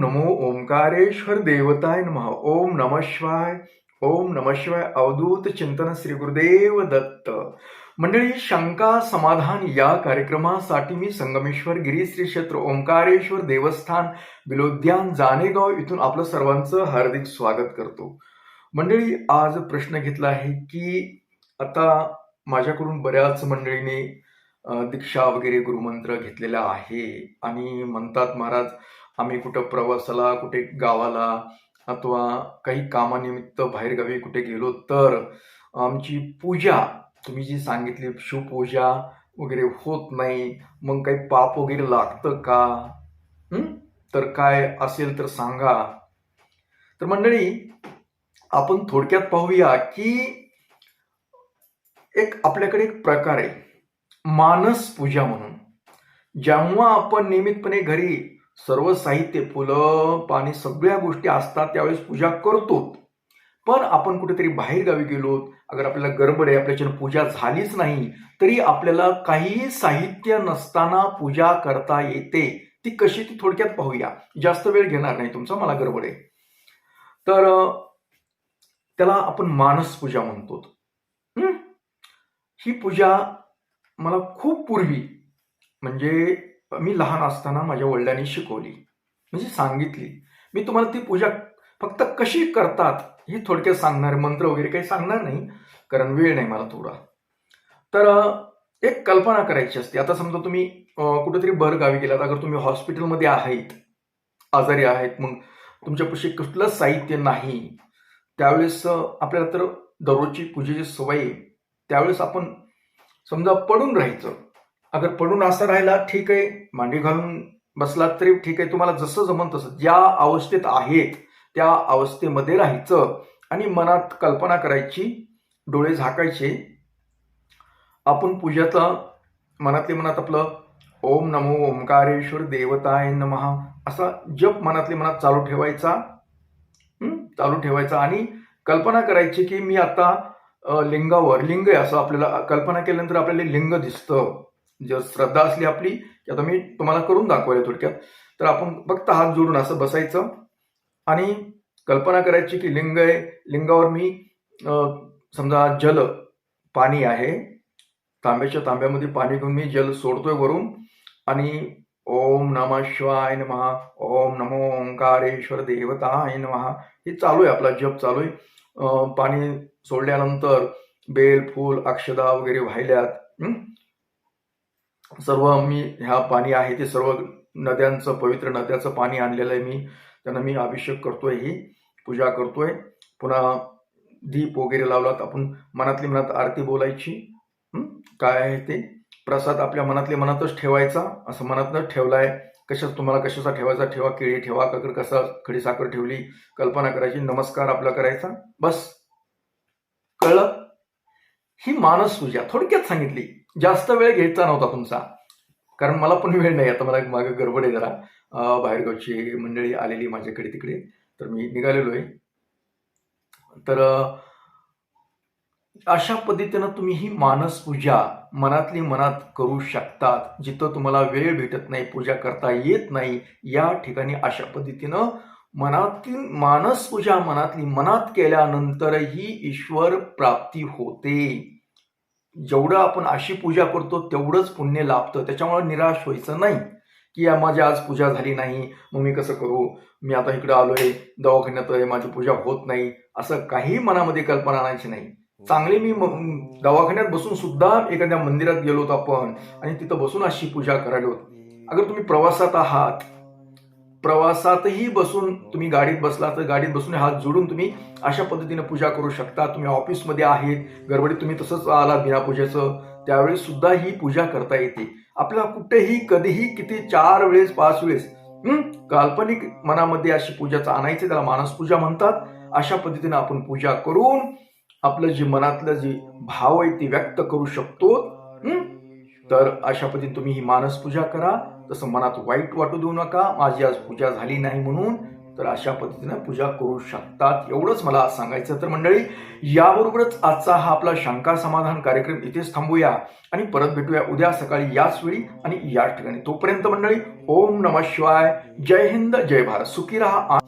नमो ओंकारेश्वर देवताय नम. ओम नम शिवाय ओम नम शिवाय अवधूत चिंतन श्री गुरुदेव दत्त. मंडळी शंका समाधान या कार्यक्रमासाठी मी संगमेश्वर गिरी श्री क्षेत्र ओंकारेश्वर देवस्थान बिलोद्यान जानेगाव इथून आपलं सर्वांचं हार्दिक स्वागत करतो. मंडळी आज प्रश्न घेतला आहे की आता माझ्याकडून बऱ्याच मंडळीने दीक्षा वगैरे गुरुमंत्र घेतलेला आहे. आणि म्हणतात महाराज आम्ही कुठं प्रवासाला कुठे गावाला अथवा काही कामानिमित्त बाहेरगावी कुठे गेलो तर आमची पूजा तुम्ही जी सांगितली शिवपूजा वगैरे होत नाही. मग काही पाप वगैरे लागतं का? तर काय असेल तर सांगा. तर मंडळी आपण थोडक्यात पाहूया की एक आपल्याकडे एक प्रकार आहे. मानस पूजा म्हणून. जेव्हा आपण नियमितपणे घरी सर्व साहित्य फुलं पाणी सगळ्या गोष्टी असतात त्यावेळेस पूजा करतो पण आपण कुठेतरी बाहेर गावी गेलो अगर आपल्याला गडबड आहे आपल्याच्यानं पूजा झालीच नाही तरी आपल्याला काही साहित्य नसताना पूजा करता येते. ती कशी ती थोडक्यात पाहूया. जास्त वेळ घेणार नाही तुमचा मला गडबड आहे. तर त्याला आपण मानस पूजा म्हणतो ही पूजा मला खूप पूर्वी म्हणजे मी लहान असताना माझ्या वडिलांनी शिकवली म्हणजे सांगितली. मी तुम्हाला ती पूजा फक्त कशी करतात हे थोडक्यात सांगणार मंत्र वगैरे काही सांगणार नाही कारण वेळ नाही मला थोडा. तर एक कल्पना करायची असते. आता समजा तुम्ही कुठेतरी बर गावी गेलात अगर तुम्ही हॉस्पिटलमध्ये आहेत आजारी आहेत मग तुमच्यापाशी कुठलं साहित्य नाही त्यावेळेस आपल्याला तर दररोजची पूजेची सवय आहे. त्यावेळेस आपण समजा पडून राहायचं. अगर पडून असं राहिला ठीक आहे. मांडी घालून बसलात तरी ठीक आहे. तुम्हाला जसं जमन तसं ज्या अवस्थेत आहेत त्या अवस्थेमध्ये राहायचं आणि मनात कल्पना करायची डोळे झाकायचे. आपण पूजाचा मनातले मनात आपलं ओम नमो ओंकारेश्वर देवताय नमः असा जप मनातल्या मनात चालू ठेवायचा. चालू ठेवायचा आणि कल्पना करायची की मी आता लिंगावर लिंग आहे असं आपल्याला कल्पना केल्यानंतर आपल्याला लिंग दिसतं. जर श्रद्धा असली आपली की आता मी तुम्हाला करून दाखवले थोडक्यात. तर आपण फक्त हात जोडून असं बसायचं. आणि कल्पना करायची की लिंग आहे लिंगावर मी समजा जल पाणी आहे. तांब्याच्या तांब्यामध्ये पाणी घेऊन मी जल सोडतोय वरून. आणि ओम नम शिवाय नमः ओम नमो ओंकारेश्वर देवताय नमः. हे चालू आहे आपला जप चालू आहे. पाणी सोडल्यानंतर बेल फूल अक्षदा वगैरे वाहिल्यात. सर्व मी ह्या पाणी आहे ते सर्व नद्यांचं पवित्र नद्याचं पाणी आणलेलं आहे मी. त्यांना मी अभिषेक करतोय ही पूजा करतोय. पुन्हा दीप वगैरे लावलात आपण मनातली मनात आरती बोलायची. काय आहे ते? प्रसाद आपल्या मनातल्या मनातच ठेवायचा असं मनातनं ठेवलाय. कशाच तुम्हाला कशाचा ठेवायचा? ठेवा केळी ठेवा काकर कसा खडी साखर ठेवली कल्पना करायची नमस्कार आपला करायचा. बस. कळलं? ही मानस पूजा थोडक्यात सांगितली. जास्त वेळ घ्यायचा नव्हता तुमचा. कारण मला पण वेळ नाही. आता मला मागे गडबड आहे जरा. बाहेरगावची मंडळी आलेली माझ्याकडे तिकडे. तर मी निघालेलो आहे. तर अशा पद्धतीनं तुम्ही ही मानस पूजा मनातली मनात करू शकतात. जिथं तुम्हाला वेळ भेटत नाही पूजा करता येत नाही या ठिकाणी अशा पद्धतीनं मनातली मानस पूजा मनातली मनात केल्यानंतरही ईश्वर प्राप्ती होते. जेवढं आपण अशी पूजा करतो तेवढंच पुण्य लाभतं. त्याच्यामुळे निराश व्हायचं नाही की या माझी आज पूजा झाली नाही मग मी कसं करू? मी आता इकडे आलोय दवाखान्यात आहे माझी पूजा होत नाही. असं काही मनामध्ये कल्पना आणायची नाही. चांगली मी दवाखान्यात बसून सुद्धा एखाद्या मंदिरात गेलो होतो आपण आणि तिथं बसून अशी पूजा करायला होती. अगर तुम्ही प्रवासात आहात प्रवासातही बसून तुम्ही गाडीत बसला तर गाडीत बसून हात जोडून तुम्ही अशा पद्धतीने पूजा करू शकता. तुम्ही ऑफिसमध्ये आहेत गडबडीत तुम्ही तसंच आला बिना पूजेचं त्यावेळी सुद्धा ही पूजा करता येते. आपल्याला कुठेही कधीही किती चार वेळेस पाच वेळेस काल्पनिक मनामध्ये अशी पूजाचं आणायचे त्याला मानस पूजा म्हणतात. अशा पद्धतीने आपण पूजा करून आपलं जे मनातलं जे भाव आहे ते व्यक्त करू शकतो. तर अशा पद्धतीने तुम्ही ही मानस पूजा करा. तसं मनात वाईट वाटू देऊ नका माझी आज पूजा झाली नाही म्हणून तर अशा पद्धतीनं पूजा करू शकतात एवढंच मला आज सांगायचं तर मंडळी याबरोबरच आजचा हा आपला शंका समाधान कार्यक्रम इथेच थांबूया आणि परत भेटूया उद्या सकाळी याच वेळी आणि याच ठिकाणी. तोपर्यंत मंडळी ओम नम शिवाय. जय हिंद जय भारत. सुखी राहा.